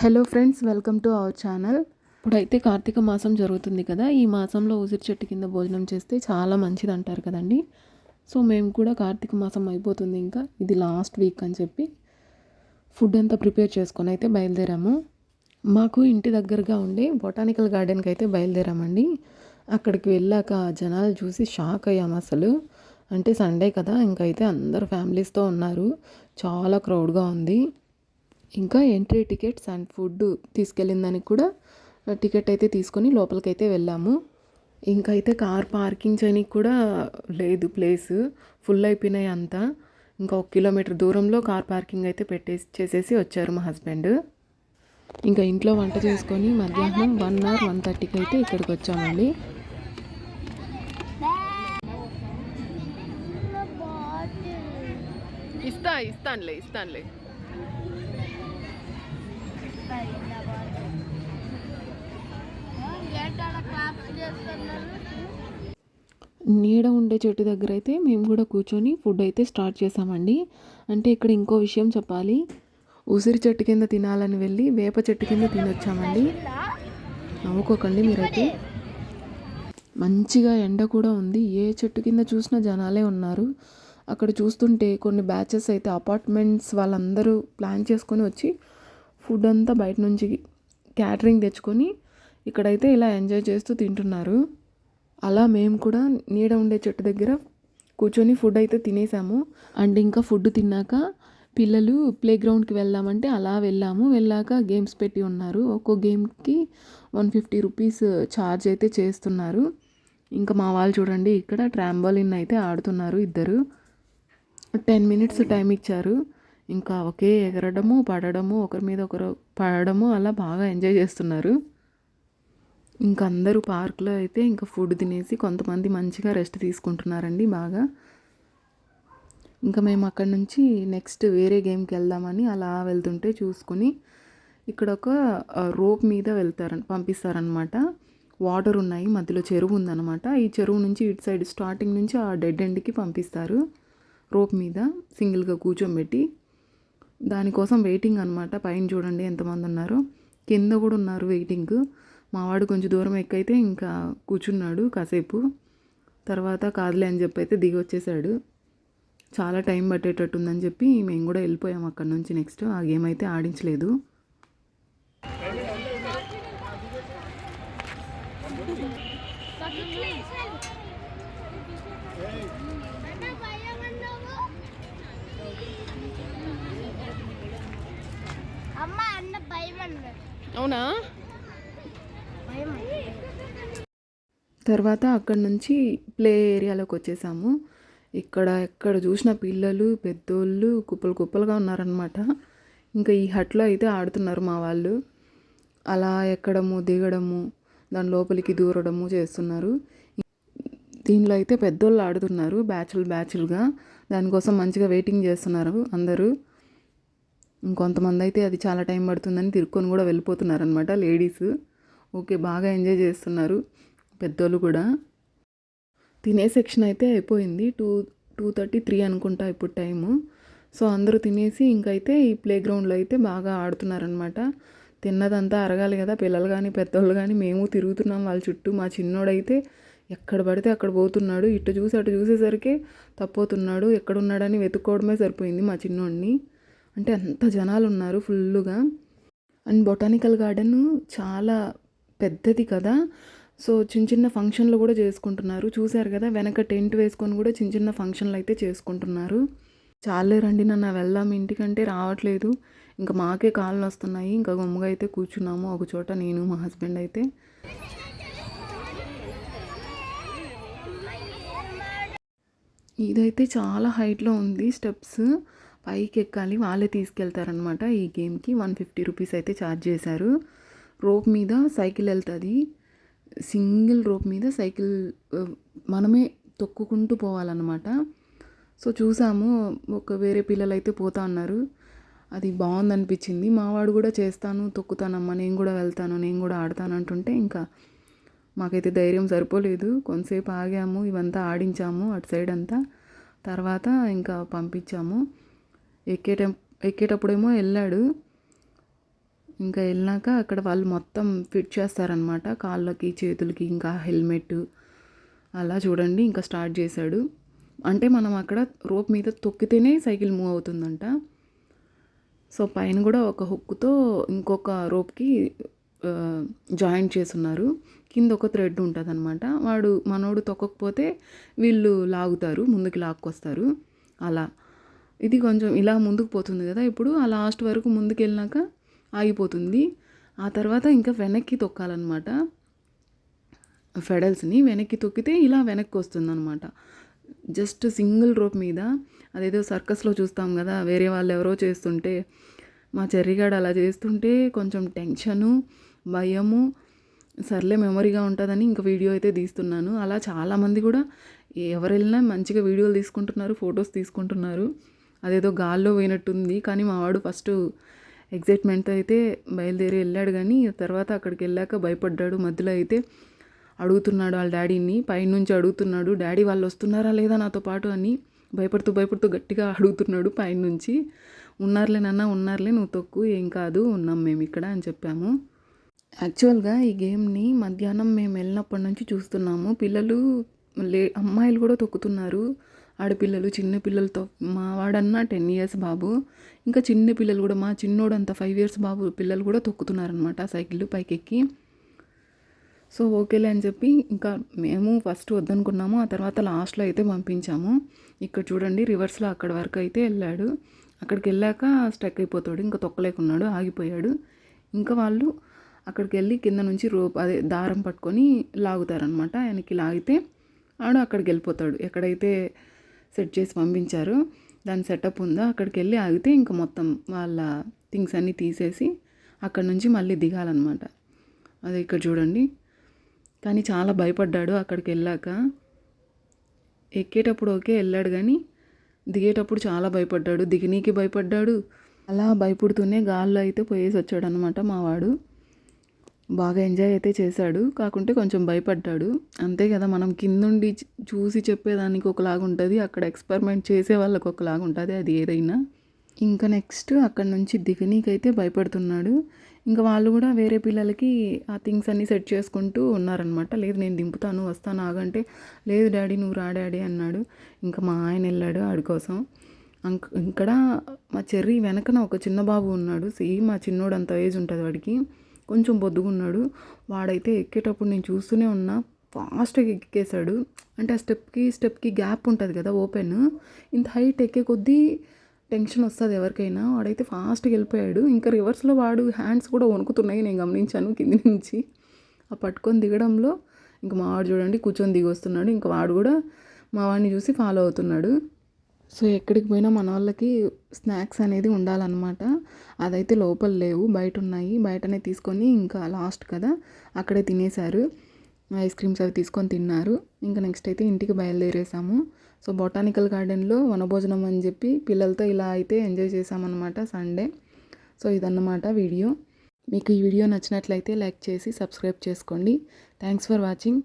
Hello friends welcome to our channel ఇప్పుడైతే కార్తీక మాసం జరుగుతుంది కదా ఈ మాసంలో ఉసిరి చెట్టు కింద భోజనం చేస్తే చాలా మంచిది అంటారు కదండి. సో మేము కూడా కార్తీక మాసం అయిపోతుంది ఇంకా ఇది లాస్ట్ వీక్ అని చెప్పి ఫుడ్ అంతా ప్రిపేర్ చేసుకొని అయితే బయలుదేరాము. మాకు ఇంటి దగ్గరగా ఉండే బొటానికల్ గార్డెన్కి అయితే బయలుదేరామండి. అక్కడికి వెళ్ళాక జనాలు చూసి షాక్ అయ్యాము అసలు. అంటే సండే కదా ఇంకైతే అందరు ఫ్యామిలీస్తో ఉన్నారు. చాలా క్రౌడ్గా ఉంది. ఇంకా ఎంట్రీ టికెట్స్ అండ్ ఫుడ్ తీసుకెళ్ళిందానికి కూడా టికెట్ అయితే తీసుకొని లోపలికైతే వెళ్ళాము. ఇంకా అయితే కార్ పార్కింగ్ చేయడానికి కూడా లేదు ప్లేస్ ఫుల్ అయిపోయినాయి అంతా. ఇంకా ఒక కిలోమీటర్ దూరంలో కార్ పార్కింగ్ అయితే పెట్టేసి చేసేసి వచ్చారు మా హస్బెండ్. ఇంకా ఇంట్లో వంట చేసుకొని మధ్యాహ్నం వన్ అవర్ వన్ థర్టీకి అయితే ఇక్కడికి వచ్చామండి. ఇస్తా ఇస్తానులే ఇస్తానులే. నీడ ఉండే చెట్టు దగ్గర అయితే మేము కూడా కూర్చొని ఫుడ్ అయితే స్టార్ట్ చేసామండి. అంటే ఇక్కడ ఇంకో విషయం చెప్పాలి. ఉసిరి చెట్టు కింద తినాలని వెళ్ళి వేప చెట్టు కింద తినొచ్చామండి. నవ్వుకోకండి మీరైతే. మంచిగా ఎండ కూడా ఉంది. ఏ చెట్టు కింద చూసినా జనాలే ఉన్నారు. అక్కడ చూస్తుంటే కొన్ని బ్యాచెస్ అయితే అపార్ట్మెంట్స్ వాళ్ళందరూ ప్లాన్ చేసుకొని వచ్చి ఫుడ్ అంతా బయట నుంచి క్యాటరింగ్ తెచ్చుకొని ఇక్కడైతే ఇలా ఎంజాయ్ చేస్తూ తింటున్నారు. అలా మేము కూడా నీడ ఉండే చెట్టు దగ్గర కూర్చొని ఫుడ్ అయితే తినేసాము. అండ్ ఇంకా ఫుడ్ తిన్నాక పిల్లలు ప్లే గ్రౌండ్కి వెళ్దామంటే అలా వెళ్ళాము. వెళ్ళాక గేమ్స్ పెట్టి ఉన్నారు. ఒక్కో గేమ్కి వన్ ఫిఫ్టీ రూపీస్ ఛార్జ్ అయితే చేస్తున్నారు. ఇంకా మా వాళ్ళు చూడండి ఇక్కడ ట్రాంబోలిన్ అయితే ఆడుతున్నారు ఇద్దరు. టెన్ మినిట్స్ టైం ఇచ్చారు. ఇంకా ఒకే ఎగరడము పడడము ఒకరి మీద ఒకరు పడడము అలా బాగా ఎంజాయ్ చేస్తున్నారు. ఇంకా అందరూ పార్క్లో అయితే ఇంకా ఫుడ్ తినేసి కొంతమంది మంచిగా రెస్ట్ తీసుకుంటున్నారండి బాగా. ఇంకా మేము అక్కడ నుంచి నెక్స్ట్ వేరే గేమ్కి వెళ్దామని అలా వెళ్తుంటే చూసుకొని ఇక్కడ ఒక రోప్ మీద వెళ్తారని పంపిస్తారనమాట వాటర్ ఉన్నాయి మధ్యలో చెరువు ఉందన్నమాట. ఈ చెరువు నుంచి ఇటు సైడ్ స్టార్టింగ్ నుంచి ఆ డెడ్ ఎండ్కి పంపిస్తారు. రోప్ మీద సింగిల్గా కూర్చోబెట్టి దానికోసం వెయిటింగ్ అనమాట పైన చూడండి ఎంతమంది ఉన్నారో. కింద కూడా ఉన్నారు వెయిటింగ్ మావాడు కొంచెం దూరం ఎక్కైతే ఇంకా కూర్చున్నాడు కాసేపు. తర్వాత కాదులే అని చెప్పి అయితే దిగి వచ్చేసాడు చాలా టైం పట్టేటట్టుందని చెప్పి మేము కూడా వెళ్ళిపోయాం అక్కడ నుంచి. నెక్స్ట్ ఆ గేమ్ అయితే ఆడించలేదు అమ్మ అన్న భయం అన్నాడు అవునా? తర్వాత అక్కడ నుంచి ప్లే ఏరియాలోకి వచ్చేసాము. ఇక్కడ ఎక్కడ చూసిన పిల్లలు పెద్దోళ్ళు కుప్పలు కుప్పలుగా ఉన్నారనమాట ఇంకా ఈ హట్లో అయితే ఆడుతున్నారు మా వాళ్ళు. అలా ఎక్కడము దిగడము దాని లోపలికి దూరడము చేస్తున్నారు. దీనిలో అయితే పెద్దోళ్ళు ఆడుతున్నారు బ్యాచులు బ్యాచులుగా. దానికోసం మంచిగా వెయిటింగ్ చేస్తున్నారు అందరూ. ఇంకొంతమంది అయితే అది చాలా టైం పడుతుందని తిరుక్కొని కూడా వెళ్ళిపోతున్నారు అనమాట లేడీస్. ఓకే బాగా ఎంజాయ్ చేస్తున్నారు పెద్దోళ్ళు కూడా. తినే సెక్షన్ అయితే అయిపోయింది. టూ టూ థర్టీ త్రీ అనుకుంటా ఇప్పుడు టైము. సో అందరూ తినేసి ఇంకైతే ఈ ప్లే గ్రౌండ్లో అయితే బాగా ఆడుతున్నారనమాట తిన్నదంతా అరగాలి కదా పిల్లలు కానీ పెద్దోళ్ళు కానీ మేము తిరుగుతున్నాం వాళ్ళ చుట్టూ. మా చిన్నోడైతే ఎక్కడ పడితే అక్కడ పోతున్నాడు. ఇటు చూసి అటు చూసేసరికి తప్పోతున్నాడు. ఎక్కడున్నాడని వెతుక్కోవడమే సరిపోయింది మా చిన్నోడిని. అంటే అంత జనాలు ఉన్నారు ఫుల్లుగా. అండ్ బొటానికల్ గార్డెన్ చాలా పెద్దది కదా. సో చిన్న చిన్న ఫంక్షన్లు కూడా చేసుకుంటున్నారు. చూశారు కదా వెనక టెంట్ వేసుకొని కూడా చిన్న చిన్న ఫంక్షన్లు అయితే చేసుకుంటున్నారు. చాలే రండి నన్ను వెళ్దాం. ఇంటికంటే రావట్లేదు. ఇంకా మాకే కాళ్ళు వస్తున్నాయి. ఇంకా గమ్ముగా అయితే కూర్చున్నాము. ఒక చోట నేను మా హస్బెండ్ అయితే. ఇదైతే చాలా హైట్లో ఉంది స్టెప్స్. పైకి ఎక్కాలి వాళ్ళే తీసుకెళ్తారనమాట ఈ గేమ్కి. వన్ ఫిఫ్టీ రూపీస్ అయితే ఛార్జ్ చేశారు. రోప్ మీద సైకిల్ వెళ్తుంది. సింగిల్ రోప్ మీద సైకిల్ మనమే తొక్కుకుంటూ పోవాలన్నమాట. సో చూసాము. ఒక వేరే పిల్లలు అయితే పోతా ఉన్నారు అది బాగుంది అనిపించింది మావాడు కూడా చేస్తాను తొక్కుతానమ్మా నేను కూడా వెళ్తాను నేను కూడా ఆడతాను అంటుంటే ఇంకా మాకైతే ధైర్యం సరిపోలేదు. కొంతసేపు ఆగాము ఇవంతా ఆడించాము అటు సైడ్ అంతా. తర్వాత ఇంకా పంపించాము. ఎక్కేట ఎక్కేటప్పుడేమో వెళ్ళాడు ఇంకా వెళ్ళాక అక్కడ వాళ్ళు మొత్తం ఫిట్ చేస్తారనమాట కాళ్ళకి చేతులకి ఇంకా హెల్మెట్ అలా చూడండి ఇంకా స్టార్ట్ చేశాడు. అంటే మనం అక్కడ రోప్ మీద తొక్కితేనే సైకిల్ మూవ్ అవుతుందంట. సో పైన కూడా ఒక హుక్తో ఇంకొక రోప్కి జాయింట్ చేసున్నారు కింద ఒక థ్రెడ్ ఉంటుంది అనమాట వాడు మనోడు తొక్కకపోతే వీళ్ళు లాగుతారు ముందుకు లాక్కొస్తారు. అలా. ఇది కొంచెం ఇలా ముందుకు పోతుంది కదా. ఇప్పుడు ఆ లాస్ట్ వరకు ముందుకు వెళ్ళినాక ఆగిపోతుంది. ఆ తర్వాత ఇంకా వెనక్కి తొక్కాలన్నమాట. ఫెడల్స్ని వెనక్కి తొక్కితే ఇలా వెనక్కి వస్తుంది అనమాట జస్ట్ సింగిల్ రోప్ మీద అదేదో సర్కస్లో చూస్తాం కదా వేరే వాళ్ళు ఎవరో చేస్తుంటే మా చెర్రిగాడు అలా చేస్తుంటే కొంచెం టెన్షను భయము సర్లే మెమరీగా ఉంటుందని ఇంకా వీడియో అయితే తీస్తున్నాను. అలా చాలామంది కూడా ఎవరు వెళ్ళినా మంచిగా వీడియోలు తీసుకుంటున్నారు ఫొటోస్ తీసుకుంటున్నారు. అదేదో గాల్లో పోయినట్టుంది. కానీ మా వాడు ఫస్ట్ ఎగ్జైట్మెంట్తో అయితే బయలుదేరి వెళ్ళాడు కానీ తర్వాత అక్కడికి వెళ్ళాక భయపడ్డాడు. మధ్యలో అయితే అడుగుతున్నాడు వాళ్ళ డాడీని. పైనుంచి అడుగుతున్నాడు డాడీ వాళ్ళు వస్తున్నారా లేదా నాతో పాటు? అని భయపడుతూ భయపడుతూ గట్టిగా అడుగుతున్నాడు పైనుంచి. ఉన్నారులే నాన్న ఉన్నారులే నువ్వు తొక్కు ఏం కాదు ఉన్నాం మేము ఇక్కడ అని చెప్పాము. యాక్చువల్గా ఈ గేమ్ని మధ్యాహ్నం మేము వెళ్ళినప్పటి నుంచి చూస్తున్నాము. పిల్లలు లే అమ్మాయిలు కూడా తొక్కుతున్నారు. ఆడపిల్లలు చిన్న పిల్లలతో. మా వాడన్నా టెన్ ఇయర్స్ బాబు. ఇంకా చిన్న పిల్లలు కూడా మా చిన్నోడంత ఫైవ్ ఇయర్స్ బాబు. పిల్లలు కూడా తొక్కుతున్నారనమాట సైకిల్ పైకెక్కి. సో ఓకేలే అని చెప్పి ఇంకా మేము ఫస్ట్ వద్దనుకున్నాము. ఆ తర్వాత లాస్ట్లో అయితే పంపించాము. ఇక్కడ చూడండి రివర్స్లో అక్కడ వరకు అయితే వెళ్ళాడు. అక్కడికి వెళ్ళాక స్టక్ అయిపోతాడు. ఇంకా తొక్కలేకున్నాడు ఆగిపోయాడు. ఇంకా వాళ్ళు అక్కడికి వెళ్ళి కింద నుంచి రోప్ అదే దారం పట్టుకొని లాగుతారనమాట ఆయనకి లాగితే ఆడు అక్కడికి వెళ్ళిపోతాడు. ఎక్కడైతే సెట్ చేసి పంపించారు. దాని సెటప్ ఉందో? అక్కడికి వెళ్ళి ఆగితే ఇంకా మొత్తం వాళ్ళ థింగ్స్ అన్నీ తీసేసి అక్కడ నుంచి మళ్ళీ దిగాలన్నమాట. అదే ఇక్కడ చూడండి. కానీ చాలా భయపడ్డాడు అక్కడికి వెళ్ళాక ఎక్కేటప్పుడు ఓకే వెళ్ళాడు కానీ దిగేటప్పుడు చాలా భయపడ్డాడు. దిగనీకి భయపడ్డాడు. అలా భయపడుతూనే గాల్లో అయితే పోయేసి వచ్చాడు అనమాట మావాడు బాగా ఎంజాయ్ అయితే చేశాడు. కాకుంటే కొంచెం భయపడ్డాడు. అంతే కదా మనం కిందుండి చూసి చెప్పేదానికి ఒకలాగా ఉంటుంది. అక్కడ ఎక్స్పెరిమెంట్ చేసే వాళ్ళకి ఒకలాగా ఉంటుంది. అది ఏదైనా. ఇంకా నెక్స్ట్ అక్కడ నుంచి దిగనీకైతే భయపడుతున్నాడు. ఇంకా వాళ్ళు కూడా వేరే పిల్లలకి ఆ థింగ్స్ అన్నీ సెట్ చేసుకుంటూ ఉన్నారనమాట లేదు నేను దింపుతాను వస్తాను ఆగంటే లేదు డాడీ నువ్వు రా డాడీ అన్నాడు. ఇంకా మా ఆయన వెళ్ళాడు ఆడి కోసం. అంక్ ఇక్కడ మా చెర్రీ వెనకన ఒక చిన్న బాబు ఉన్నాడు. సేమ్ మా చిన్నోడు అంత ఏజ్ ఉంటుంది వాడికి. కొంచెం బొద్దుగున్నాడు. వాడైతే ఎక్కేటప్పుడు నేను చూస్తూనే ఉన్నా. ఫాస్ట్గా ఎక్కేసాడు. అంటే ఆ స్టెప్కి స్టెప్కి గ్యాప్ ఉంటుంది కదా ఓపెన్. ఇంత హైట్ ఎక్కే కొద్దీ టెన్షన్ వస్తుంది ఎవరికైనా. వాడైతే ఫాస్ట్గా వెళ్ళిపోయాడు. ఇంకా రివర్స్లో వాడు హ్యాండ్స్ కూడా వణుకుతున్నాయి నేను గమనించాను కింది నుంచి. ఆ పట్టుకొని దిగడంలో ఇంకా మా వాడు చూడండి కూర్చొని దిగి వస్తున్నాడు ఇంకా వాడు కూడా మా వాడిని చూసి ఫాలో అవుతున్నాడు. సో ఎక్కడికి పోయినా మన వాళ్ళకి స్నాక్స్ అనేది ఉండాలన్నమాట. అదైతే లోపల లేవు బయట ఉన్నాయి బయటనే తీసుకొని ఇంకా లాస్ట్ కదా అక్కడే తినేశారు. ఐస్ క్రీమ్స్ అవి తీసుకొని తిన్నారు. ఇంకా నెక్స్ట్ అయితే ఇంటికి బయలుదేరేసాము. సో బొటానికల్ గార్డెన్లో వనభోజనం అని చెప్పి పిల్లలతో ఇలా అయితే ఎంజాయ్ చేసామన్నమాట సండే. సో ఇదన్నమాట వీడియో. మీకు ఈ వీడియో నచ్చినట్లయితే లైక్ చేసి సబ్స్క్రైబ్ చేసుకోండి. Thanks for watching.